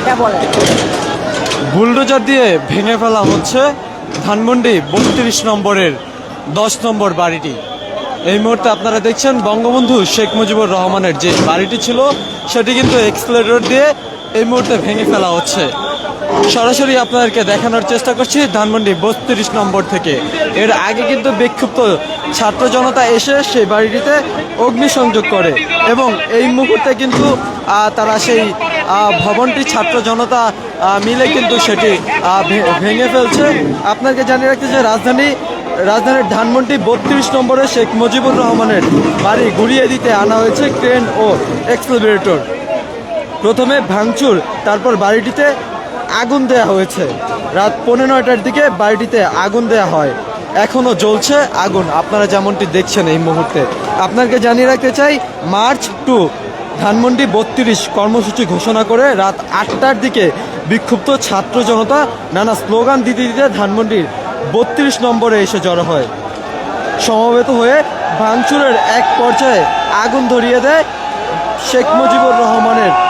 এটা বুলডোজার দিয়ে ভেঙে ফেলা হচ্ছে ধানমন্ডি বত্রিশ নম্বরের দশ নম্বর বাড়িটি। এই মুহূর্তে আপনারা দেখছেন বঙ্গবন্ধু শেখ মুজিবুর রহমানের যে বাড়িটি ছিল, সেটি কিন্তু এক্সপ্লেটর দিয়ে এই মুহূর্তে ভেঙে ফেলা হচ্ছে। সরাসরি আপনাদেরকে দেখানোর চেষ্টা করছি ধানমন্ডি বত্রিশ নম্বর থেকে। এর আগে কিন্তু বিক্ষুব্ধ ছাত্র জনতা এসে সেই বাড়িটিতে অগ্নিসংযোগ করে এবং এই মুহূর্তে কিন্তু তারা সেই ভবনটি ছাত্র জনতা মিলে কিন্তু সেটি ভেঙে ফেলছে। আপনাকে জানিয়ে রাখতে যে রাজধানী, রাজধানীর ধানমন্ডি বত্রিশ নম্বরে শেখ মুজিবুর রহমানের বাড়ি গুড়িয়ে দিতে আনা হয়েছে ক্রেন ও এক্সেলারেটর। প্রথমে ভাঙচুর, তারপর বাড়িটিতে আগুন দেয়া হয়েছে। রাত পৌনে নয়টার দিকে বাড়িটিতে আগুন দেয়া হয়। এখনও জ্বলছে আগুন। আপনারা যেমনটি দেখছেন এই মুহূর্তে। আপনাকে জানিয়ে রাখতে চাই, মার্চ টু, ধানমন্ডি বত্রিশ কর্মসূচি ঘোষণা করে রাত আটটার দিকে বিক্ষুব্ধ ছাত্র জনতা নানা স্লোগান দিতে দিতে ধানমন্ডির বত্রিশ নম্বরে এসে জড়ো হয়। সমবেত হয়ে ভাঙচুরের এক পর্যায়ে আগুন ধরিয়ে দেয় শেখ মুজিবুর রহমানের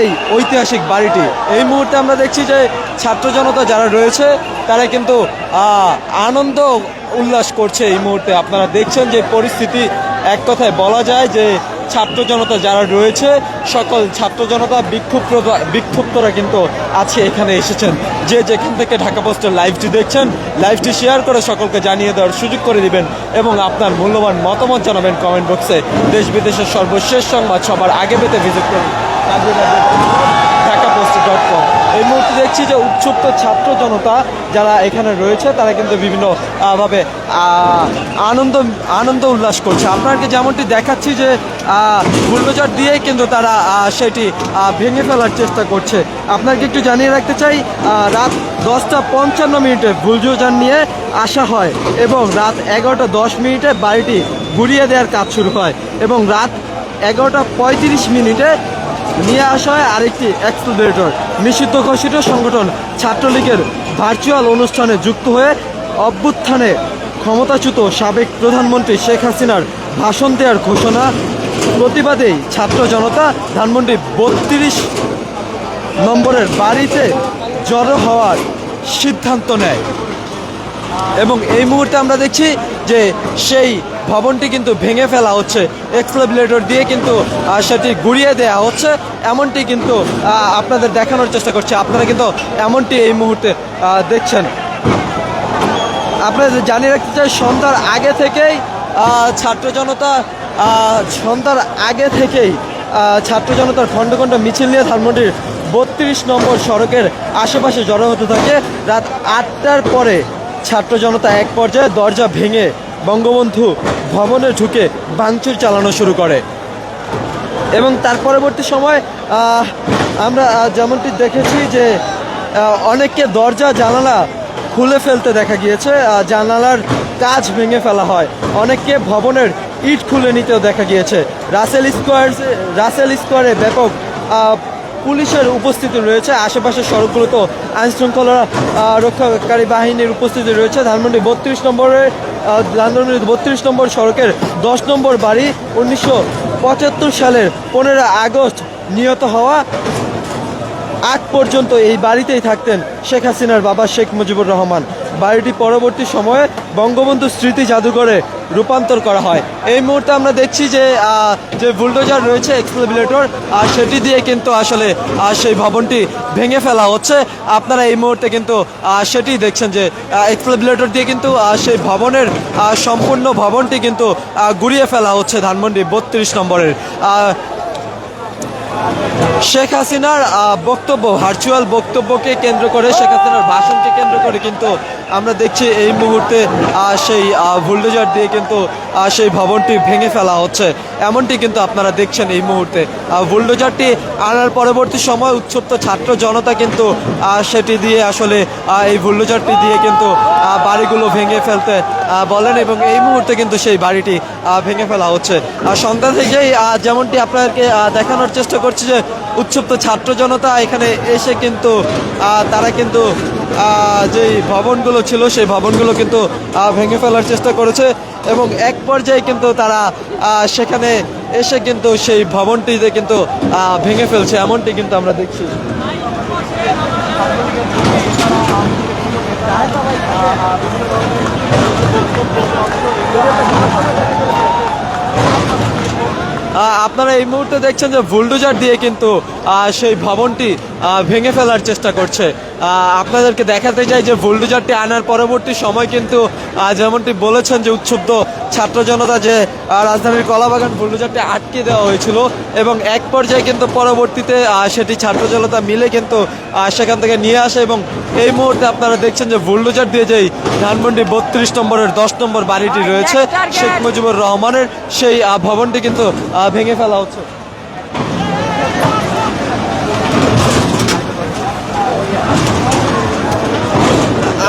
এই ঐতিহাসিক বাড়িটি। এই মুহূর্তে আমরা দেখছি যে ছাত্র জনতা যারা রয়েছে, তারা কিন্তু আনন্দ উল্লাস করছে এই মুহূর্তে। আপনারা দেখছেন যে পরিস্থিতি এক কথায় বলা যায় যে ছাত্র জনতা যারা রয়েছে, সকল ছাত্র জনতা বিক্ষুব্ধ বিক্ষুব্ধরা কিন্তু আছে এখানে এসেছেন। যে যেখান থেকে ঢাকা পোস্টের লাইভটি দেখছেন, লাইভটি শেয়ার করে সকলকে জানিয়ে দেওয়ার সুযোগ করে দিবেন এবং আপনার মূল্যবান মতামত জানাবেন কমেন্ট বক্সে। দেশ বিদেশের সর্বশেষ সংবাদ সবার আগে পেতে ভিজিট করুন। এই মুহূর্তে দেখছি যে উৎসুপ্ত ছাত্র জনতা যারা এখানে রয়েছে, তারা কিন্তু বিভিন্ন ভাবে আনন্দ আনন্দ উল্লাস করছে। আপনাকে যেমনটি দেখাচ্ছি যে বুলডোজার দিয়েই কিন্তু তারা সেটি ভেঙে ফেলার চেষ্টা করছে। আপনাকে একটু জানিয়ে রাখতে চাই রাত দশটা পঞ্চান্ন মিনিটে বুলডোজার নিয়ে আসা হয় এবং রাত এগারোটা দশ মিনিটে বাড়িটি ঘুরিয়ে দেওয়ার কাজ শুরু হয় এবং রাত এগারোটা পঁয়ত্রিশ মিনিটে নিয়ে আসা হয় আরেকটি এক্সপ্লোরেটর নিষিদ্ধ ঘোষিত সংগঠন ছাত্রলীগের ভার্চুয়াল অনুষ্ঠানে যুক্ত হয়ে অভ্যুত্থানে ক্ষমতাচ্যুত সাবেক প্রধানমন্ত্রী শেখ হাসিনার ভাষণ দেওয়ার ঘোষণা প্রতিবাদেই ছাত্র জনতা ধানমন্ডি বত্রিশ নম্বরের বাড়িতে জড়ো হওয়ার সিদ্ধান্ত নেয়। এবং এই মুহূর্তে আমরা দেখছি যে সেই ভবনটি কিন্তু ভেঙে ফেলা হচ্ছে। এক্সলেবলেটর দিয়ে কিন্তু সেটি গুড়িয়ে দেওয়া হচ্ছে। এমনটি কিন্তু আপনাদের দেখানোর চেষ্টা করছে। আপনারা কিন্তু এমনটি এই মুহূর্তে দেখছেন। আপনাদের জানিয়ে রাখতে চাই, সন্ধ্যার আগে থেকেই ছাত্র জনতা সন্ধ্যার আগে থেকেই ছাত্র জনতার খণ্ড খণ্ড মিছিল নিয়ে ধানমন্ডির বত্রিশ নম্বর সড়কের আশেপাশে জড়ো হতে থাকে। রাত আটটার পরে ছাত্র জনতা এক পর্যায়ে দরজা ভেঙে বঙ্গবন্ধু ভবনে ঢুকে ভাঙচুর চালানো শুরু করে। এবং তার পরবর্তী সময় আমরা যেমনটি দেখেছি যে অনেককে দরজা, জানালা খুলে ফেলতে দেখা গিয়েছে। জানালার কাজ ভেঙে ফেলা হয়। অনেককে ভবনের ইট খুলে নিতেও দেখা গিয়েছে। রাসেল স্কোয়ার রাসেল স্কোয়ারে ব্যাপক পুলিশের উপস্থিতি রয়েছে। আশেপাশের সড়কগুলোতেও আইন শৃঙ্খলা রক্ষাকারী বাহিনীর উপস্থিতি রয়েছে। ধানমন্ডি বত্রিশ নম্বরের ধানমন্ডি বত্রিশ নম্বর সড়কের দশ নম্বর বাড়ি উনিশশো পঁচাত্তর সালের পনেরো আগস্ট নিহত হওয়া আগ পর্যন্ত এই বাড়িতেই থাকতেন শেখ হাসিনার বাবা শেখ মুজিবুর রহমান। বাড়িটি পরবর্তী সময়ে বঙ্গবন্ধু স্মৃতি জাদুঘরে রূপান্তর করা হয়। এই মুহূর্তে আমরা দেখছি যে যে বুলডোজার রয়েছে এক্সপ্লেবিলেটর আর সেটি দিয়ে কিন্তু আসলে সেই ভবনটি ভেঙে ফেলা হচ্ছে। আপনারা এই মুহূর্তে কিন্তু সেটি দেখছেন যে এক্সপ্লেবিলেটর দিয়ে কিন্তু সেই ভবনের সম্পূর্ণ ভবনটি কিন্তু গুড়িয়ে ফেলা হচ্ছে ধানমন্ডি বত্রিশ নম্বরের। শেখ হাসিনার বক্তব্য ভার্চুয়াল বক্তব্যকে কেন্দ্র করে, শেখ হাসিনার ভাষণকে কেন্দ্র করে কিন্তু আমরা দেখছি এই মুহূর্তে সেই ভুলডোজার দিয়ে কিন্তু সেই ভবনটি ভেঙে ফেলা হচ্ছে। এমনটি কিন্তু আপনারা দেখছেন এই মুহূর্তে। বুলডোজারটি আনার পরবর্তী সময় উৎসুপ্ত ছাত্র জনতা কিন্তু সেটি দিয়ে আসলে এই বুলডোজারটি দিয়ে কিন্তু বাড়িগুলো ভেঙে ফেলতে বলেন এবং এই মুহূর্তে কিন্তু সেই বাড়িটি ভেঙে ফেলা হচ্ছে। সন্ধ্যা থেকেই যেমনটি আপনাদেরকে দেখানোর চেষ্টা করছি যে উৎসুপ্ত ছাত্র জনতা এখানে এসে কিন্তু তারা কিন্তু যেই ভবনগুলো ছিল, সেই ভবনগুলো কিন্তু ভেঙে ফেলার চেষ্টা করেছে এবং এক পর্যায়ে কিন্তু তারা সেখানে এসে কিন্তু সেই ভবনটিতে কিন্তু ভেঙে ফেলছে, এমনটি কিন্তু আমরা দেখছি। আপনারা এই মুহূর্তে দেখছেন যে বুলডোজার দিয়ে কিন্তু সেই ভবনটি ভেঙে ফেলার চেষ্টা করছে। আপনাদেরকে দেখাতে চাই যে বুলডোজারটি আনার পরবর্তী সময় কিন্তু যেমনটি বলেছেন যে উৎক্ষুব্ধ ছাত্র জনতা যে রাজধানীর কলাবাগান বুলডোজারটি আটকে দেওয়া হয়েছিল এবং এক পর্যায়ে কিন্তু পরবর্তীতে সেটি ছাত্র জনতা মিলে কিন্তু সেখান থেকে নিয়ে আসে এবং এই মুহূর্তে আপনারা দেখছেন যে বুলডোজার দিয়ে যেই ধানমন্ডি বত্রিশ নম্বরের দশ নম্বর বাড়িটি রয়েছে শেখ মুজিবুর রহমানের সেই ভবনটি কিন্তু ভেঙে ফেলা হচ্ছে।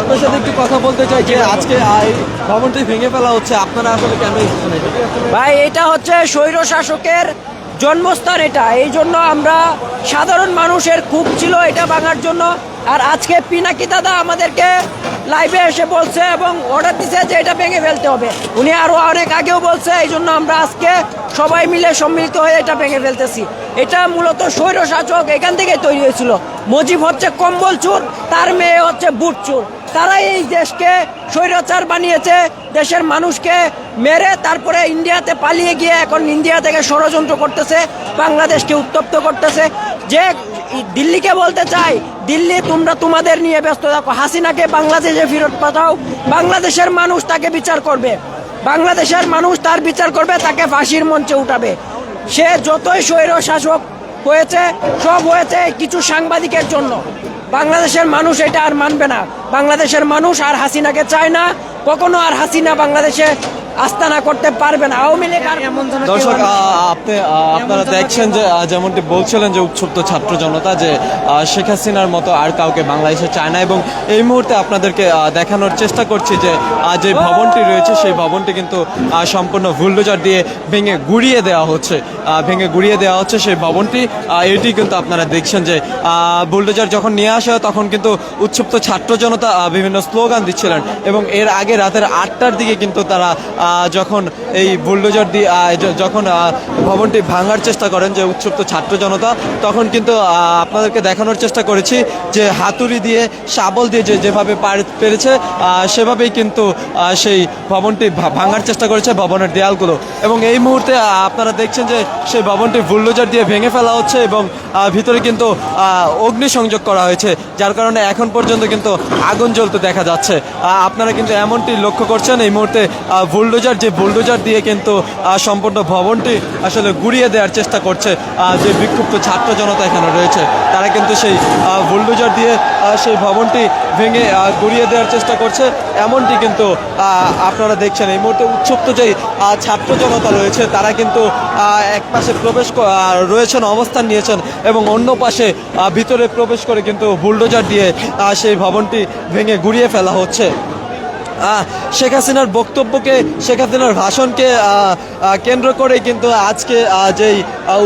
আপনার সাথে একটু কথা বলতে চাই যে আজকে ভবনটি ভেঙে ফেলা হচ্ছে, আপনারা আসলে কেন ভাই, এটা হচ্ছে স্বৈর শাসকের জন্মস্থান এটা। এই জন্য আমরা সাধারণ মানুষের খুব ছিল এটা ভাঙার জন্য। আর আজকে পিনাকি দাদা আমাদেরকে লাইভে এসে বলছে এবং অর্ডার দিছে যে এটা ভেঙে ফেলতে হবে। উনি আরও অনেক আগেও বলছে, এই জন্য আমরা আজকে সবাই মিলে সম্মিলিত হয়ে এটা ভেঙে ফেলতেছি। এটা মূলত স্বৈর শাসক এখান থেকে তৈরি হয়েছিল। মজিব হচ্ছে কম্বল চোর, তার মেয়ে হচ্ছে বুট চোর। তারাই এই দেশকে স্বৈরাচার বানিয়েছে, দেশের মানুষকে মেরে তারপরে ইন্ডিয়াতে পালিয়ে গিয়ে এখন ইন্ডিয়া থেকে ষড়যন্ত্র করতেছে, বাংলাদেশকে উত্তপ্ত করতেছে। যে দিল্লিকে বলতে চাই, দিল্লি তোমরা তোমাদের নিয়ে ব্যস্ত থাকো, হাসিনাকে বাংলাদেশে ফেরত পাঠাও, বাংলাদেশের মানুষ তাকে বিচার করবে। বাংলাদেশের মানুষ তার বিচার করবে, তাকে ফাঁসির মঞ্চে উঠাবে। সে যতই স্বৈর শাসক হয়েছে, সব হয়েছে কিছু সাংবাদিকের জন্য। বাংলাদেশের মানুষ এটা আর মানবে না। বাংলাদেশের মানুষ আর হাসিনাকে চায় না, কখনো আর হাসিনা বাংলাদেশে আস্তানা করতে পারবে না। আওয়ামী লীগ আর এমন দর্শক আপনি আপনারা দেখছেন যে যেমনটি বলছিলেন যে উৎসুপ্ত ছাত্র জনতা যে শেখ হাসিনার মতো আর কাউকে বাংলাদেশে চায় না এবং এই মুহূর্তে আপনাদেরকে দেখানোর চেষ্টা করছি যে যে ভবনটি রয়েছে সেই ভবনটি কিন্তু সম্পূর্ণ বুলডোজার দিয়ে ভেঙে গুড়িয়ে দেওয়া হচ্ছে। ভেঙে গুড়িয়ে দেওয়া হচ্ছে সেই ভবনটি। এটি কিন্তু আপনারা দেখছেন যে বুলডোজার যখন নিয়ে আসা হয় তখন কিন্তু উৎসুপ্ত ছাত্র জনতা বিভিন্ন স্লোগান দিচ্ছিলেন এবং এর আগে রাতের আটটার দিকে কিন্তু তারা যখন এই বুলডোজার দিয়ে যখন ভবনটি ভাঙার চেষ্টা করেন যে উৎসুপ্ত ছাত্র জনতা তখন কিন্তু আপনাদেরকে দেখানোর চেষ্টা করেছি যে হাতুড়ি দিয়ে শাবল দিয়ে যেভাবে পার- পেরেছে সেভাবেই কিন্তু সেই ভবনটি ভাঙার চেষ্টা করেছে ভবনের দেয়ালগুলো। এবং এই মুহূর্তে আপনারা দেখছেন যে সেই ভবনটি বুলডোজার দিয়ে ভেঙে ফেলা হচ্ছে এবং ভিতরে কিন্তু আহ, অগ্নিসংযোগ করা হয়েছে যার কারণে এখন পর্যন্ত কিন্তু আগুন জ্বলতে দেখা যাচ্ছে। আপনারা কিন্তু এমনটি লক্ষ্য করছেন এই মুহূর্তে আহ, বুলডোজার, যে বুলডোজার দিয়ে কিন্তু সম্পূর্ণ ভবনটি আসলে গুড়িয়ে দেওয়ার চেষ্টা করছে যে বিক্ষুব্ধ ছাত্র জনতা এখানে রয়েছে। তারা কিন্তু সেই বুলডোজার দিয়ে সেই ভবনটি ভেঙে গুড়িয়ে দেওয়ার চেষ্টা করছে। এমনটি কিন্তু আপনারা দেখছেন। এই মুহূর্তে উৎসুপ্ত যেই ছাত্র জনতা রয়েছে, তারা কিন্তু এক পাশে প্রবেশ রয়েছেন, অবস্থান নিয়েছেন এবং অন্য পাশে ভিতরে প্রবেশ করে কিন্তু বুলডোজার দিয়ে সেই ভবনটি ভেঙে গুড়িয়ে ফেলা হচ্ছে। শেখ হাসিনার বক্তব্যকে, শেখ হাসিনার ভাষণকে কেন্দ্র করে কিন্তু আজকে যেই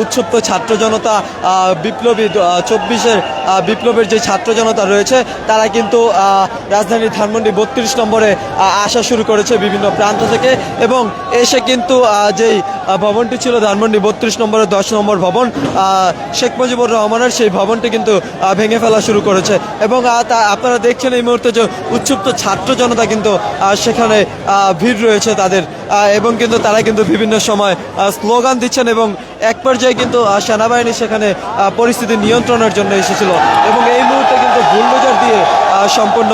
উৎসুপ্ত ছাত্র জনতা বিপ্লবী চব্বিশের বিপ্লবের যে ছাত্র জনতা রয়েছে, তারা কিন্তু রাজধানীর ধানমন্ডি বত্রিশ নম্বরে আসা শুরু করেছে বিভিন্ন প্রান্ত থেকে এবং এসে কিন্তু যেই ভবনটি ছিল ধানমন্ডি বত্রিশ নম্বরের দশ নম্বর ভবন শেখ মুজিবুর রহমানের সেই ভবনটি কিন্তু ভেঙে ফেলা শুরু করেছে এবং তা আপনারা দেখছেন এই মুহূর্তে যে উৎসুপ্ত ছাত্র জনতা কিন্তু সেখানে ভিড় রয়েছে তাদের এবং কিন্তু তারা কিন্তু বিভিন্ন সময় স্লোগান দিচ্ছেন এবং এক পর্যায়ে কিন্তু সেনাবাহিনী সেখানে পরিস্থিতি নিয়ন্ত্রণের জন্য এসেছিল। এবং এই মুহূর্তে কিন্তু বুলডোজার দিয়ে সম্পূর্ণ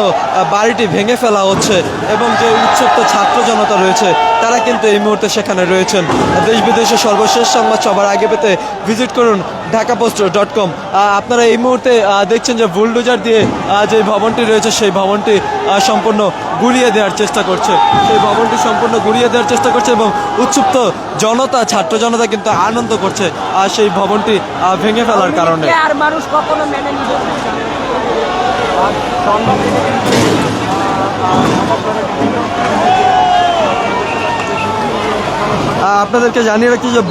বাড়িটি ভেঙে ফেলা হচ্ছে এবং যে উৎসুপ্ত ছাত্র জনতা রয়েছে তারা কিন্তু এই মুহূর্তে সেখানে রয়েছেন। দেশ বিদেশের সর্বশেষ সংবাদ সবার আগে পেতে ভিজিট করুন ঢাকা পোস্ট ডট কম। আপনারা এই মুহূর্তে দেখছেন যে বুলডোজার দিয়ে যে ভবনটি রয়েছে সেই ভবনটি সম্পূর্ণ গুড়িয়ে দেওয়ার চেষ্টা করছে। সেই ভবনটি সম্পূর্ণ গুড়িয়ে দেওয়ার চেষ্টা করছে এবং উৎসুপ্ত জনতা ছাত্র জনতা কিন্তু আনন্দ করছে আর সেই ভবনটি আহ, ভেঙে ফেলার কারণে। আর মানুষ কখনো মেনে নিবে আপনাদেরকে জানিয়ে রাখছি যে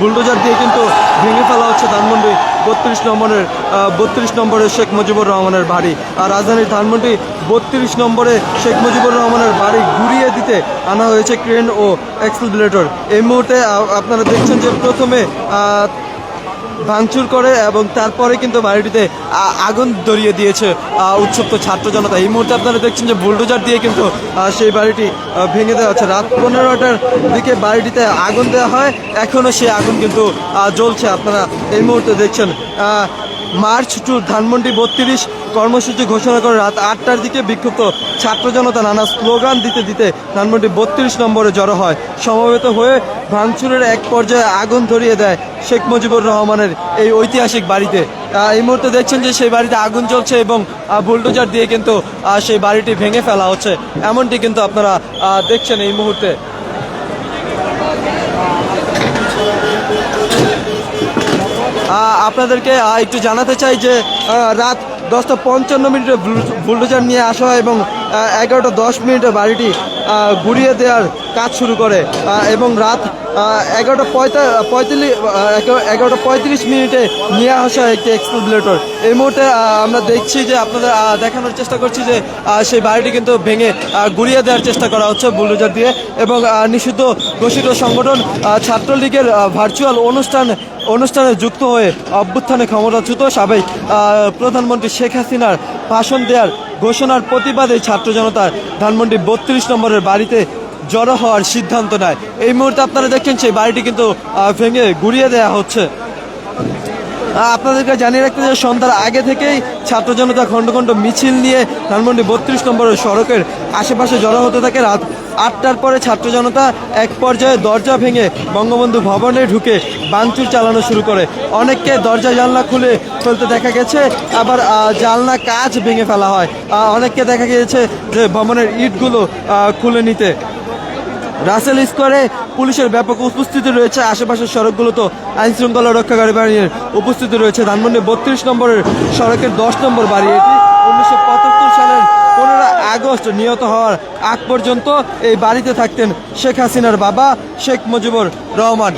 বুলডোজার দিয়ে কিন্তু ভেঙে ফেলা হচ্ছে ধানমন্ডি বত্রিশ নম্বরের বত্রিশ নম্বরের শেখ মুজিবুর রহমানের বাড়ি। আর রাজধানীর ধানমন্ডি বত্রিশ নম্বরে শেখ মুজিবুর রহমানের বাড়ি ঘুরিয়ে দিতে আনা হয়েছে ক্রেন ও এক্সেলরেটর এই মুহূর্তে আপনারা দেখছেন যে প্রথমে ভাঙচুর করে এবং তারপরে কিন্তু বাড়িটিতে আগুন ধরিয়ে দিয়েছে আহ, উৎসুপ্ত ছাত্র জনতা। এই মুহূর্তে আপনারা দেখছেন যে বুলডোজার দিয়ে কিন্তু সেই বাড়িটি ভেঙে দেওয়া হচ্ছে। রাত পনেরোটার দিকে বাড়িটিতে আগুন দেওয়া হয়। এখনও সেই আগুন কিন্তু জ্বলছে। আপনারা এই মুহূর্তে দেখছেন মার্চ টু ধানমন্ডি বত্রিশ কর্মসূচি ঘোষণা করে রাত আটটার দিকে বিক্ষুব্ধ ছাত্র জনতা নানা স্লোগান দিতে দিতে ধানমন্ডি বত্রিশ নম্বরে জড়ো হয়। সমবেত হয়ে ভাঙচুরের এক পর্যায়ে আগুন ধরিয়ে দেয় শেখ মুজিবুর রহমানের এই ঐতিহাসিক বাড়িতে। এই মুহূর্তে দেখছেন যে সেই বাড়িতে আগুন জ্বলছে এবং বুলডোজার দিয়ে কিন্তু সেই বাড়িটি ভেঙে ফেলা হচ্ছে। এমনটি কিন্তু আপনারা দেখছেন এই মুহূর্তে। আপনাদেরকে একটু জানাতে চাই যে রাত দশটা পঞ্চান্ন মিনিটে বুল- বুলডোজার নিয়ে আসা হয় এবং এগারোটা দশ মিনিটে বাড়িটি ঘুরিয়ে দেওয়ার কাজ শুরু করে। এবং রাত এগারোটা পঁয়তা পঁয়তাল্লিশ এগারোটা পঁয়ত্রিশ মিনিটে নিয়ে আসা একটি এক্সপ্লেটর এই মুহূর্তে আমরা দেখছি যে আপনাদের দেখানোর চেষ্টা করছি যে সেই বাড়িটি কিন্তু ভেঙে গুড়িয়ে দেওয়ার চেষ্টা করা হচ্ছে বুলডোজার দিয়ে। এবং নিষিদ্ধ ঘোষিত সংগঠন ছাত্রলীগের ভার্চুয়াল অনুষ্ঠান অনুষ্ঠানে যুক্ত হয়ে অভ্যুত্থানে ক্ষমতাচ্যুত সাবেক প্রধানমন্ত্রী শেখ হাসিনার ভাষণ দেওয়ার ঘোষণার প্রতিবাদে ছাত্র জনতার ধানমন্ডি বত্রিশ নম্বরের বাড়িতে জড়ো হওয়ার সিদ্ধান্ত নেয়। এই মুহূর্তে আপনারা দেখছেন সেই বাড়িটি কিন্তু ভেঙে গুড়িয়ে দেওয়া হচ্ছে। আপনাদেরকে জানিয়ে রাখতে যে সন্ধ্যার আগে থেকেই ছাত্র জনতা খণ্ড খণ্ড মিছিল নিয়ে ধানমন্ডি বত্রিশ নম্বরের সড়কের আশেপাশে জড়ো হতে থাকে। রাত আটটার পরে ছাত্র জনতা এক পর্যায়ে দরজা ভেঙে বঙ্গবন্ধু ভবনে ঢুকে ভাঙচুর চালানো শুরু করে। অনেককে দরজা জানলা খুলে ফেলতে দেখা গেছে, আবার জানলা কাজ ভেঙে ফেলা হয়। অনেককে দেখা গিয়েছে যে ভবনের ইটগুলো খুলে নিতে। রাসেল স্কোয়ারে পুলিশের ব্যাপক উপস্থিতি রয়েছে। আশেপাশের সড়কগুলোতে আইন শৃঙ্খলা রক্ষাকারী বাহিনীর উপস্থিতি রয়েছে। ধানমন্ডি বত্রিশ নম্বরের সড়কের দশ নম্বর বাড়ি এটি। উনিশশো সালের পনেরো আগস্ট নিহত হওয়ার আগ পর্যন্ত এই বাড়িতে থাকতেন শেখ হাসিনার বাবা শেখ মুজিবুর রহমান।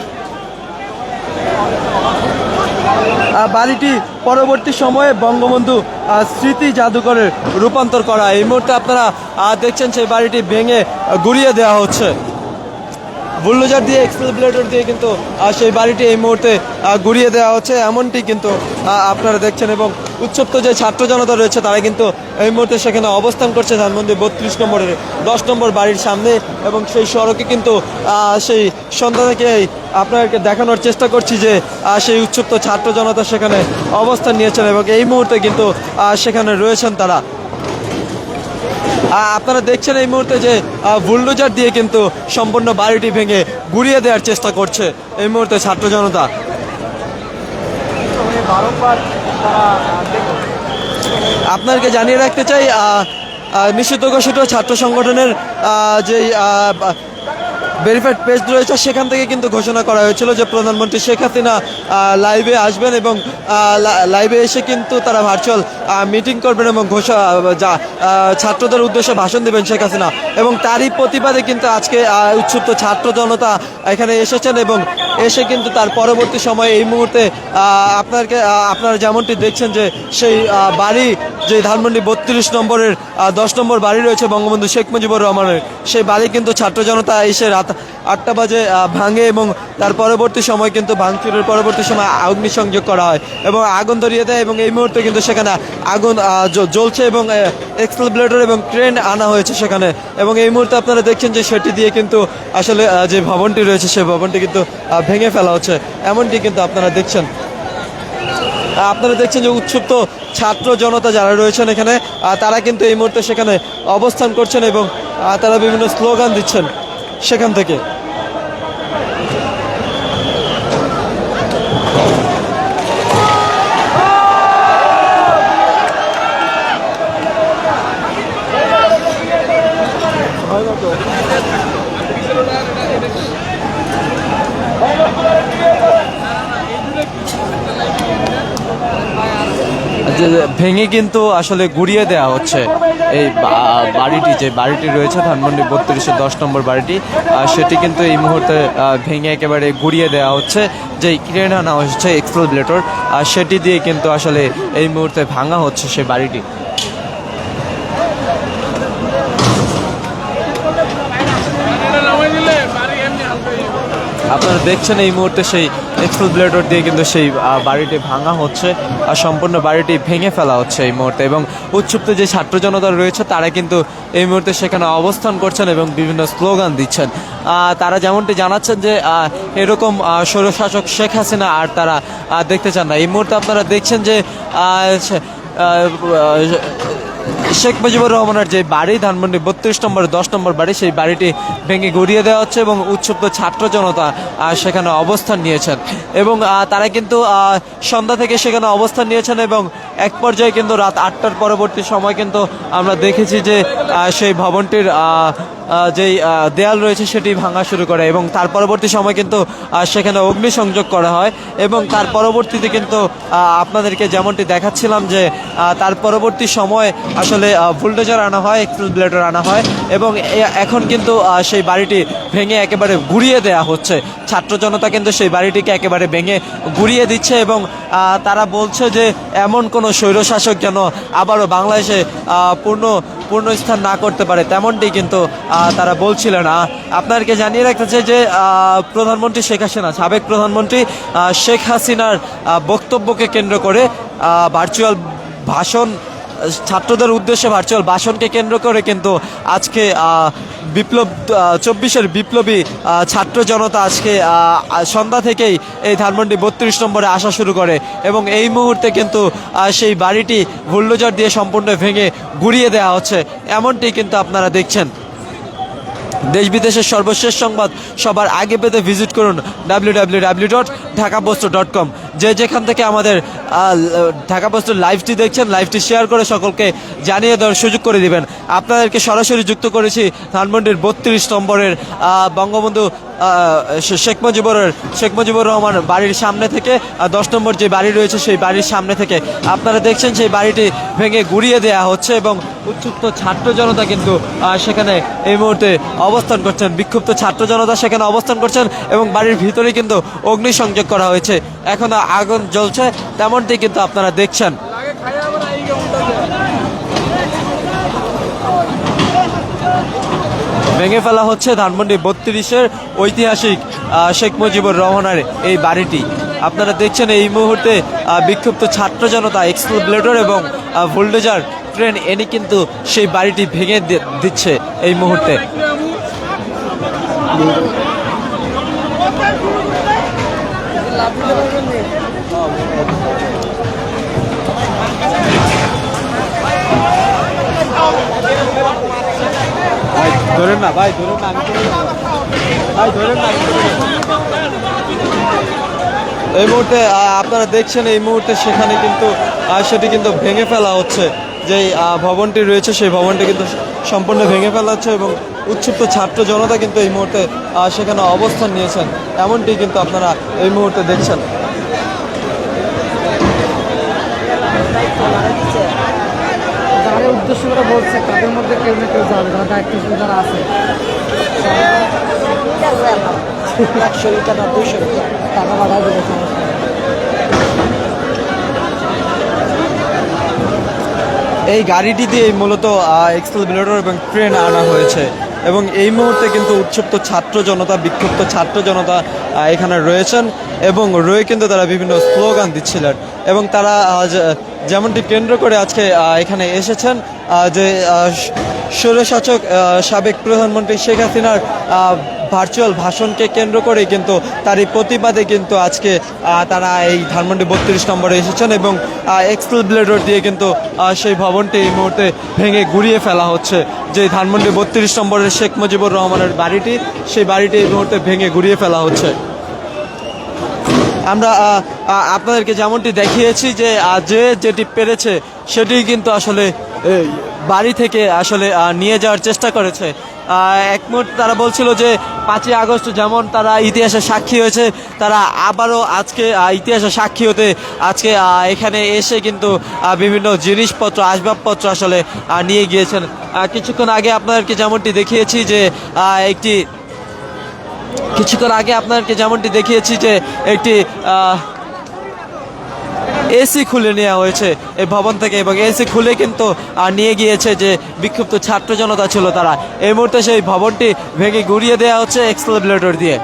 বাড়িটি পরবর্তী সময়ে বঙ্গবন্ধু স্মৃতি জাদুঘরের রূপান্তর করা। এই মুহূর্তে আপনারা দেখছেন সেই বাড়িটি ভেঙে গুড়িয়ে দেওয়া হচ্ছে। বুলডোজার দিয়ে, এক্সপ্রেস এক্সপ্লেটর দিয়ে কিন্তু সেই বাড়িটি এই মুহূর্তে গুড়িয়ে দেওয়া হচ্ছে। এমনটি কিন্তু আপনারা দেখছেন এবং উচ্চপ্ত যে ছাত্র জনতা রয়েছে, তারা কিন্তু এই মুহূর্তে সেখানে অবস্থান করছে ধানমন্ডি বত্রিশ নম্বরের, দশ নম্বর বাড়ির সামনে এবং সেই সড়কে কিন্তু সেই সন্তানকে আপনাদেরকে দেখানোর চেষ্টা করছি যে সেই উচ্চপ্ত ছাত্র জনতা সেখানে অবস্থান নিয়েছেন এবং এই মুহূর্তে কিন্তু সেখানে রয়েছেন তারা। আপনারা দেখছেন এই মুহূর্তে যে বুলডোজার দিয়ে কিন্তু সম্পূর্ণ বাড়িটি ভেঙে গুড়িয়ে দেওয়ার চেষ্টা করছে এই মুহূর্তে ছাত্র জনতা। আপনাকে জানিয়ে রাখতে চাই নিষিদ্ধ ঘোষিত ছাত্র সংগঠনের যে ভেরিফাইড পেজ রয়েছে। সেখান থেকে কিন্তু ঘোষণা করা হয়েছিল যে প্রধানমন্ত্রী শেখ হাসিনা লাইভে আসবেন এবং লাইভে এসে কিন্তু তারা ভার্চুয়াল মিটিং করবেন এবং ঘোষণা যা ছাত্রদের উদ্দেশ্যে ভাষণ দেবেন শেখ হাসিনা। এবং তারই প্রতিবাদে কিন্তু আজকে উচ্ছুপ্ত ছাত্র জনতা এখানে এসেছেন এবং এসে কিন্তু তার পরবর্তী সময়ে এই মুহূর্তে আপনাকে আপনারা যেমনটি দেখছেন যে সেই বাড়ি, যে ধানমন্ডি বত্রিশ নম্বরের দশ নম্বর বাড়ি রয়েছে বঙ্গবন্ধু শেখ মুজিবুর রহমানের। সেই বাড়ি কিন্তু ছাত্র জনতা এসে রাত আটটা বাজে ভাঙে এবং তার পরবর্তী সময় কিন্তু ভাঙচুরের পরবর্তী সময় অগ্নিসংযোগ করা হয় এবং আগুন ধরিয়ে দেয় এবং এই মুহূর্তে কিন্তু সেখানে আগুন জ্বলছে এবং এক্সপ্লেটর এবং ট্রেন আনা হয়েছে সেখানে। এবং এই মুহূর্তে আপনারা দেখছেন যে সেটি দিয়ে কিন্তু আসলে যে ভবনটি রয়েছে সেই ভবনটি কিন্তু ভেঙে ফেলা হচ্ছে। এমনটি কিন্তু আপনারা দেখছেন। আপনারা দেখছেন যে উৎসুপ্ত ছাত্র জনতা যারা রয়েছেন এখানে তারা কিন্তু এই মুহূর্তে সেখানে অবস্থান করছেন এবং তারা বিভিন্ন স্লোগান দিচ্ছেন সেখান থেকে। ভেঙে কিন্তু আসলে গুড়িয়ে দেওয়া হচ্ছে এই বাড়িটি, যে বাড়িটি রয়েছে, ধানমন্ডি বত্রিশে দশ নম্বর বাড়িটি সেটি কিন্তু এই মুহূর্তে ভেঙে একেবারে গুড়িয়ে দেওয়া হচ্ছে। যে ক্রেন আনা হচ্ছে এক্সপ্লোবলেটর আর সেটি দিয়ে কিন্তু আসলে এই মুহূর্তে ভাঙা হচ্ছে সেই বাড়িটি। আপনারা দেখছেন এই মুহূর্তে সেই এক্সপ্লোবলেটর দিয়ে কিন্তু সেই বাড়িটি ভাঙা হচ্ছে আর সম্পূর্ণ বাড়িটি ভেঙে ফেলা হচ্ছে এই মুহূর্তে এবং উৎসুপ্ত যে ছাত্র জনতা রয়েছে, তারা কিন্তু এই মুহূর্তে সেখানে অবস্থান করছেন এবং বিভিন্ন স্লোগান দিচ্ছেন। তারা যেমনটি জানাচ্ছেন যে এরকম স্বৈরশাসক শেখ হাসিনা আর তারা দেখতে চান না। এই মুহূর্তে আপনারা দেখছেন যে শেখ মুজিবুর রহমানের যে বাড়ি, ধানমন্ডি বত্রিশ নম্বর, দশ নম্বর বাড়ি, সেই বাড়িটি ভেঙে গড়িয়ে দেওয়া হচ্ছে এবং উৎসুপ্ত ছাত্র জনতা সেখানে অবস্থান নিয়েছেন। এবং তারা কিন্তু সন্ধ্যা থেকে সেখানে অবস্থান নিয়েছেন এবং এক পর্যায়ে কিন্তু রাত আটটার পরবর্তী সময় কিন্তু আমরা দেখেছি যে সেই ভবনটির যেই দেয়াল রয়েছে সেটি ভাঙা শুরু করে এবং তার পরবর্তী সময় কিন্তু সেখানে অগ্নিসংযোগ করা হয় এবং তার পরবর্তীতে কিন্তু আপনাদেরকে যেমনটি দেখাচ্ছিলাম যে তার পরবর্তী সময় আসলে ভোল্টেজার আনা হয় এক্সপ্লেটার আনা হয় এবং এখন কিন্তু সেই বাড়িটি ভেঙে একেবারে গুড়িয়ে দেওয়া হচ্ছে। ছাত্র জনতা কিন্তু সেই বাড়িটিকে একেবারে ভেঙে গুড়িয়ে দিচ্ছে এবং তারা বলছে যে, এমন কোনো স্বৈরশাসক যেন আবারও বাংলাদেশে পূর্ণ পূর্ণ স্থান না করতে পারে, তেমনটি কিন্তু তারা বলছিলেন আপনাদেরকে জানিয়ে রাখতে চাই যে প্রধানমন্ত্রী শেখ হাসিনা, সাবেক প্রধানমন্ত্রী শেখ হাসিনার বক্তব্যকে কেন্দ্র করে ভার্চুয়াল ভাষণ, ছাত্রদের উদ্দেশ্যে ভার্চুয়াল ভাষণকে কেন্দ্র করে কিন্তু আজকে বিপ্লব চব্বিশের বিপ্লবী ছাত্র জনতা আজকে সন্ধ্যা থেকেই এই ধানমন্ডি বত্রিশ নম্বরে আসা শুরু করে এবং এই মুহূর্তে কিন্তু সেই বাড়িটি বুলডোজার দিয়ে সম্পূর্ণ ভেঙে গুড়িয়ে দেওয়া হচ্ছে। এমনটি কিন্তু আপনারা দেখছেন। দেশ বিদেশের সর্বশেষ সংবাদ সবার আগে পেতে ভিজিট করুন W W W dot Dhaka post dot com. যে যেখান থেকে আমাদের ঢাকা পোস্টের লাইভটি দেখছেন, লাইভটি শেয়ার করে সকলকে জানিয়ে দেওয়ার সুযোগ করে দিবেন। আপনাদেরকে সরাসরি যুক্ত করেছি ধানমন্ডির বত্রিশ নম্বরের বঙ্গবন্ধু শেখ মুজিবুর শেখ মুজিবুর রহমান বাড়ির সামনে থেকে দশ নম্বর যে বাড়ি রয়েছে সেই বাড়ির সামনে থেকে। আপনারা দেখছেন সেই বাড়িটি ভেঙে গুড়িয়ে দেওয়া হচ্ছে এবং উচ্ছুক্ত ছাত্র জনতা কিন্তু সেখানে এই মুহূর্তে অবস্থান করছেন। বিক্ষুব্ধ ছাত্র জনতা সেখানে অবস্থান করছেন এবং বাড়ির ভিতরে কিন্তু অগ্নিসংযোগ করা হয়েছে। এখন আগুন জ্বলছে, তেমনটি কিন্তু আপনারা দেখছেন। ভেঙে ফেলা হচ্ছে ধানমন্ডি বত্রিশের ঐতিহাসিক শেখ মুজিবুর রহমানের এই বাড়িটি। আপনারা দেখছেন এই মুহূর্তে বিক্ষুব্ধ ছাত্র জনতা এক্সপ্লোবলেটর এবং ভোল্টেজার ট্রেন, এনে কিন্তু সেই বাড়িটি ভেঙে দিচ্ছে এই মুহূর্তে। ভাই, ধরেন না, ভাই, ধরেন না ভাই, ধরেন না এই মুহূর্তে আপনারা দেখছেন এই মুহূর্তে সেখানে কিন্তু সেটি কিন্তু ভেঙে ফেলা হচ্ছে। যে আহ, ভবনটি রয়েছে সেই ভবনটি কিন্তু সম্পূর্ণ ভেঙে ফেলাচ্ছে এবং উৎক্ষিপ্ত ছাত্র জনতা কিন্তু এই মুহূর্তে সেখানে অবস্থান নিয়েছেন। এমনটি কিন্তু আপনারা এই মুহূর্তে দেখছেন। যারা উদ্দেশ্য করে বলছে তাদের মধ্যে কেউ না কেউ যাবে যারা দায়িত্বশীল যারা আছে। একশো না দুইশো টাকা বাড়ায় দেবে সমস্যা এই গাড়িটি দিয়ে মূলত এক্সেলভেটর এবং ট্রেন আনা হয়েছে। এবং এই মুহূর্তে কিন্তু উৎক্ষিপ্ত ছাত্র জনতা, বিক্ষুব্ধ ছাত্র জনতা এখানে রয়েছেন এবং রয়ে কিন্তু তারা বিভিন্ন স্লোগান দিচ্ছিলেন। এবং তারা যেমনটি কেন্দ্র করে আজকে এখানে এসেছেন যে স্বৈরশাসক সাবেক প্রধানমন্ত্রী শেখ হাসিনার ভার্চুয়াল ভাষণকে কেন্দ্র করে কিন্তু তার এই প্রতিবাদে কিন্তু আজকে তারা এই ধানমন্ডি বত্রিশ নম্বরে এসেছেন এবং এক্সেল ব্লেডর দিয়ে কিন্তু সেই ভবনটি এই মুহূর্তে ভেঙে গুড়িয়ে ফেলা হচ্ছে। যে ধানমন্ডি বত্রিশ নম্বরের শেখ মুজিবুর রহমানের বাড়িটি, সেই বাড়িটি এই মুহূর্তে ভেঙে গুড়িয়ে ফেলা হচ্ছে। আমরা আপনাদেরকে যেমনটি দেখিয়েছি যে যে যেটি পেরেছে সেটি কিন্তু আসলে বাড়ি থেকে আসলে নিয়ে যাওয়ার চেষ্টা করেছে। এক মুহূর্তে তারা বলছিল যে, পাঁচই আগস্ট যেমন তারা ইতিহাসের সাক্ষী হয়েছে, তারা আবারও আজকে ইতিহাসের সাক্ষী হতে আজকে এখানে এসে কিন্তু বিভিন্ন জিনিসপত্র, আসবাবপত্র আসলে নিয়ে গিয়েছেন। কিছুক্ষণ আগে আপনাদেরকে যেমনটি দেখিয়েছি যে একটি কিছুক্ষণ আগে আপনাদেরকে যেমনটি দেখিয়েছি যে একটি এসি খুলে নেওয়া হয়েছে এই ভবন থেকে এবং এসি খুলে কিন্তু নিয়ে গিয়েছে যে বিক্ষুব্ধ ছাত্র জনতা ছিল তারা। এই মুহূর্তে সেই ভবনটি ভেঙে গুড়িয়ে দেওয়া হচ্ছে এক্সপ্লোবলেটর দিয়ে।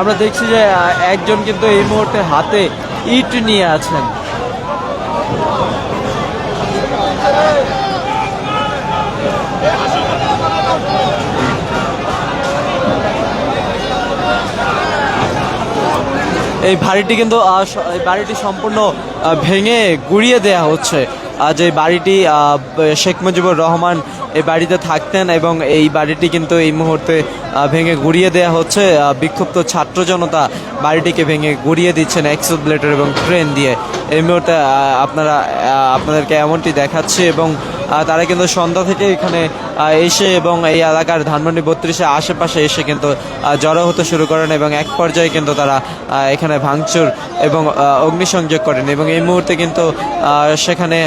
আমরা দেখছি যে একজন কিন্তু এই মুহূর্তে হাতে ইট নিয়ে আছেন। এই বাড়িটি কিন্তু এই বাড়িটি সম্পূর্ণ ভেঙে গুড়িয়ে দেয়া হচ্ছে। এই বাড়িটি শেখ মুজিবুর রহমান এই বাড়িতে থাকতেন এবং এই বাড়িটি কিন্তু এই মুহূর্তে ভেঙে গুড়িয়ে দেয়া হচ্ছে। বিক্ষুব্ধ ছাত্র জনতা বাড়িটিকে ভেঙে গুড়িয়ে দিচ্ছেন এক্সোব্লেটার এবং ট্রেন দিয়ে। এই মুহূর্তে আপনারা আপনাদেরকে এমনটি দেখাচ্ছি এবং তারা কিন্তু সন্ধ্যা থেকে এখানে এসে এবং এই এলাকার ধানমন্ডি বত্রিশে আশেপাশে এসে কিন্তু জড়ো হতে শুরু করেন এবং এক পর্যায়ে কিন্তু তারা এখানে ভাঙচুর এবং অগ্নিসংযোগ করেন এবং এই মুহূর্তে কিন্তু সেখানে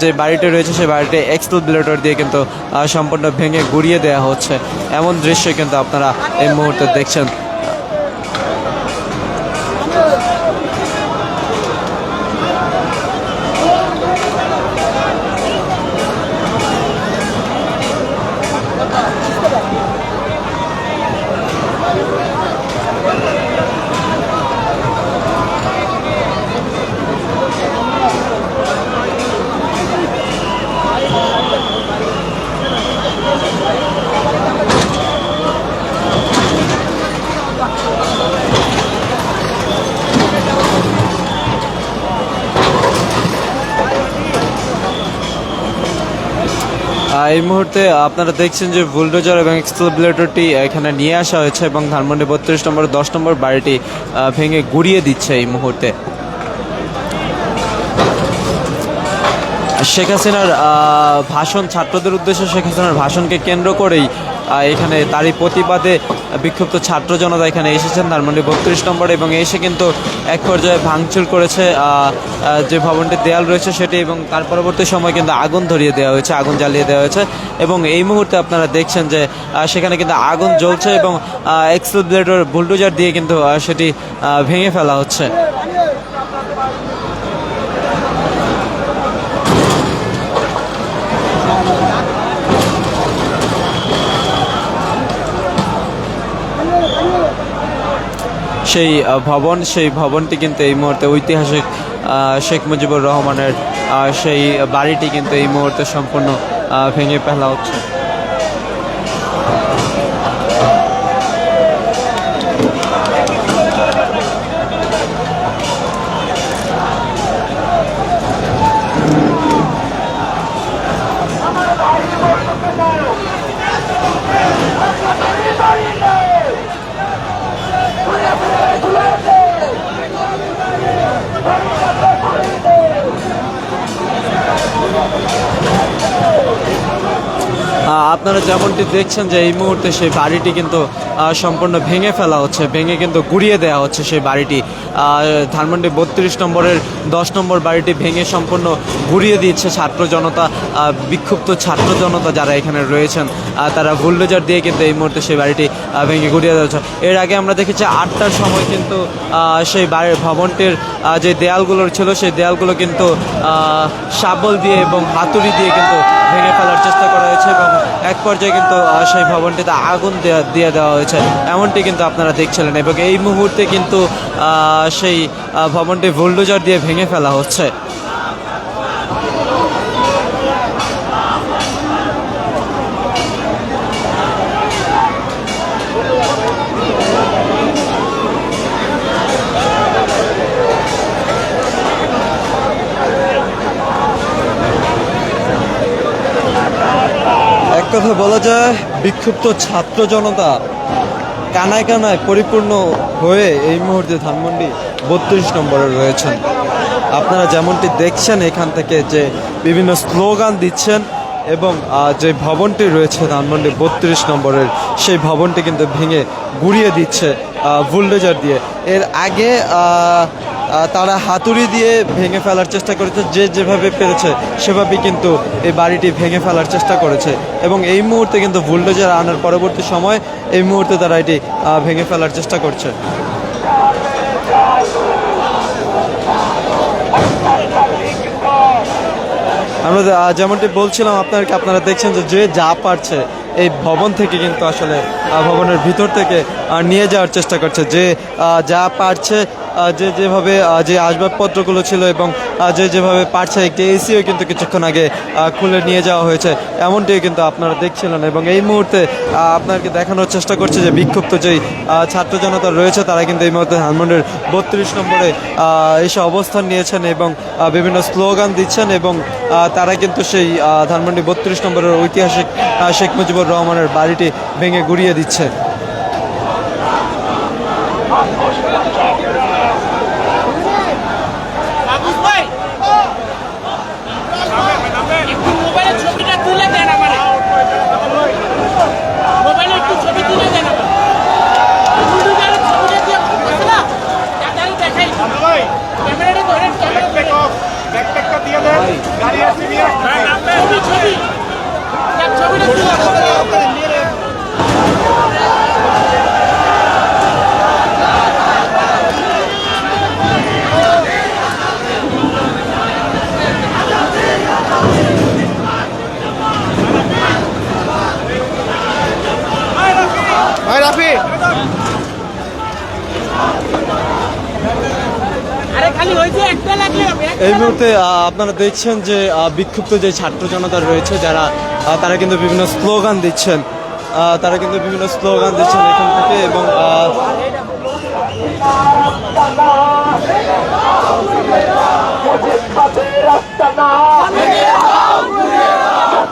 যে বাড়িটি রয়েছে সেই বাড়িটি এক্সপ্লোবিলেটর দিয়ে কিন্তু সম্পূর্ণ ভেঙে গুড়িয়ে দেওয়া হচ্ছে। এমন দৃশ্য কিন্তু আপনারা এই মুহূর্তে দেখছেন। এই মুহূর্তে আপনারা দেখছেন যে বুলডোজার এবং এক্সপ্লোবলেটরটি এখানে নিয়ে আসা হয়েছে এবং ধানমন্ডি বত্রিশ নম্বর, দশ নম্বর বাড়িটি ভেঙে গুড়িয়ে দিচ্ছে এই মুহূর্তে। শেখ হাসিনার ভাষণ, ছাত্রদের উদ্দেশ্যে শেখ হাসিনার ভাষণকে কেন্দ্র করেই এখানে তারই প্রতিবাদে বিক্ষুব্ধ ছাত্র জনতা এখানে এসেছেন। ধানমন্ডি বত্রিশ নম্বর এবং এসে কিন্তু এক পর্যায়ে ভাঙচুর করেছে যে ভবনটির দেয়াল রয়েছে সেটি এবং তার পরবর্তী সময় কিন্তু আগুন ধরিয়ে দেওয়া হয়েছে, আগুন জ্বালিয়ে দেওয়া হয়েছে এবং এই মুহূর্তে আপনারা দেখছেন যে সেখানে কিন্তু আগুন জ্বলছে এবং এক্সপ্লেটর বুলডোজার দিয়ে কিন্তু সেটি ভেঙে ফেলা হচ্ছে। সেই ভবন, সেই ভবনটি কিন্তু এই মুহূর্তে ঐতিহাসিক শেখ মুজিবুর রহমানের সেই বাড়িটি কিন্তু এই মুহূর্তে সম্পূর্ণ ভেঙে ফেলা হচ্ছে। আপনারা যেমনটি দেখছেন যে এই মুহূর্তে সেই বাড়িটি কিন্তু সম্পূর্ণ ভেঙে ফেলা হচ্ছে, ভেঙে কিন্তু গুড়িয়ে দেওয়া হচ্ছে সেই বাড়িটি। ধানমন্ডি বত্রিশ নম্বরের দশ নম্বর বাড়িটি ভেঙে সম্পূর্ণ গুড়িয়ে দিচ্ছে ছাত্র জনতা বিক্ষুব্ধ ছাত্র জনতা যারা এখানে রয়েছেন তারা বুলডোজার দিয়ে কিন্তু এই মুহূর্তে সেই বাড়িটি ভেঙে গুড়িয়ে দেওয়া হচ্ছে। এর আগে আমরা দেখেছি আটটার সময় কিন্তু সেই বাড়ির ভবনটির যে দেয়ালগুলোর ছিল, সেই দেয়ালগুলো কিন্তু শাবল দিয়ে এবং হাতুড়ি দিয়ে কিন্তু ভেঙে ফেলার চেষ্টা করা হয়েছে এবং এক পর্যায়ে কিন্তু সেই ভবনটিতে আগুন দেয়া- দেওয়া হয়েছে। এমনটি কিন্তু আপনারা দেখছিলেন এবং এই মুহূর্তে কিন্তু সেই ভবনটি বুলডোজার দিয়ে ভেঙে ফেলা হচ্ছে। বলা যায়, বিক্ষুব্ধ ছাত্র জনতা কানায় কানায় পরিপূর্ণ হয়ে এই মুহূর্তে ধানমন্ডি বত্রিশ নম্বরে রয়েছেন। আপনারা যেমনটি দেখছেন এখান থেকে যে বিভিন্ন স্লোগান দিচ্ছেন এবং যে ভবনটি রয়েছে ধানমন্ডি বত্রিশ নম্বরের, সেই ভবনটি কিন্তু ভেঙে গুড়িয়ে দিচ্ছে বুলডোজার দিয়ে। এর আগে তারা হাতুড়ি দিয়ে ভেঙে ফেলার চেষ্টা করেছে, যে যেভাবে পেরেছে সেভাবেই কিন্তু এই বাড়িটি ভেঙে ফেলার চেষ্টা করেছে। এবং এই মুহূর্তে কিন্তু বুলডোজার আনার পরবর্তী সময় এই মুহূর্তে তারা এটি ভেঙে ফেলার চেষ্টা করছে। আমরা যেমনটি বলছিলাম আপনাদেরকে আপনারা দেখছেন যে যে যা পারছে এই ভবন থেকে কিন্তু আসলে ভবনের ভিতর থেকে নিয়ে যাওয়ার চেষ্টা করছে। যে যা পারছে যে যেভাবে যে আসবাবপত্রগুলো ছিল এবং যে যেভাবে পারছে একটি এসিও কিন্তু কিছুক্ষণ আগে খুলে নিয়ে যাওয়া হয়েছে, এমনটিও কিন্তু আপনারা দেখছিলেন এবং এই মুহূর্তে আপনাকে দেখানোর চেষ্টা করছে যে বিক্ষুব্ধ যেই ছাত্র জনতা রয়েছে, তারা কিন্তু এই মুহূর্তে ধানমন্ডির বত্রিশ নম্বরে এসে অবস্থান নিয়েছেন এবং বিভিন্ন স্লোগান দিচ্ছেন এবং তারা কিন্তু সেই ধানমন্ডি বত্রিশ নম্বরের ঐতিহাসিক শেখ মুজিবুর রহমানের বাড়িটি ভেঙে গুড়িয়ে দিচ্ছে বাবুস ভাই একটু মোবাইলের ছবিটা তুলে দেন আমার মোবাইলে একটু ছবি তুলে দেন আমার বুলডোজারের ছবিটা দিয়ে আছে না তাড়াতাড়ি দেখাই ক্যামেরাটা ধরেন ক্যামেরা ছবি ছবি দেখ, ছবিটা তুলে দেন। আরে খালি হয়েছে একটা লাগলে হবে একটা এই মুহূর্তে আপনারা দেখছেন যে বিক্ষুব্ধ যে ছাত্র জনতা রয়েছে যারা তারা কিন্তু বিভিন্ন স্লোগান দিচ্ছেন। তারা কিন্তু বিভিন্ন স্লোগান দিচ্ছেন এখান থেকে এবং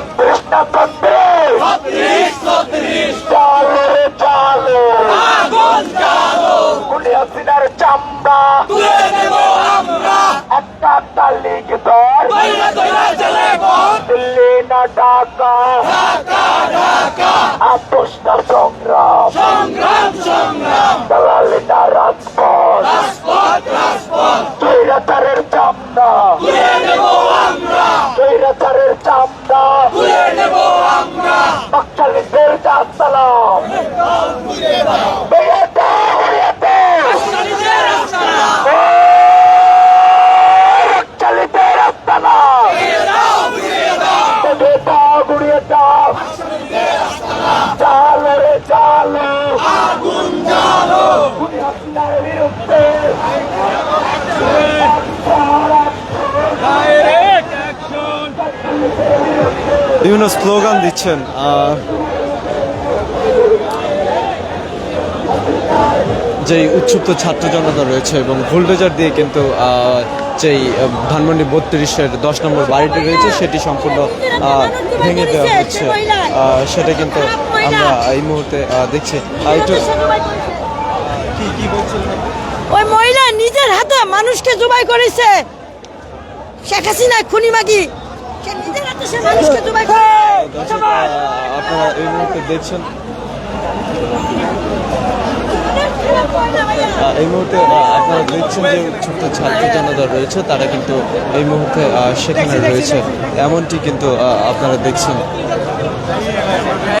হাসিনার বিভিন্ন স্লোগান দিচ্ছেন যেই উচ্ছুপ্ত ছাত্র জনতা রয়েছে এবং ভোল্টেজার দিয়ে কিন্তু যেই ধানমন্ডি বত্রিশের দশ নম্বর বাড়িটি রয়েছে, সেটি সম্পূর্ণ ভেঙে দেওয়া হচ্ছে। সেটা কিন্তু আমরা এই মুহূর্তে দেখছি। একটু মানুষকে জবাই করেছে। শেখ হাসিনা খুনি মাগি। আপনারা এই মুহূর্তে দেখছেন? এই মুহূর্তে আপনারা দেখছেন যে ছোট্ট ছাত্র জনতা রয়েছে তারা কিন্তু এই মুহূর্তে সেখানে রয়েছে। এমনটি কিন্তু আপনারা দেখছেন।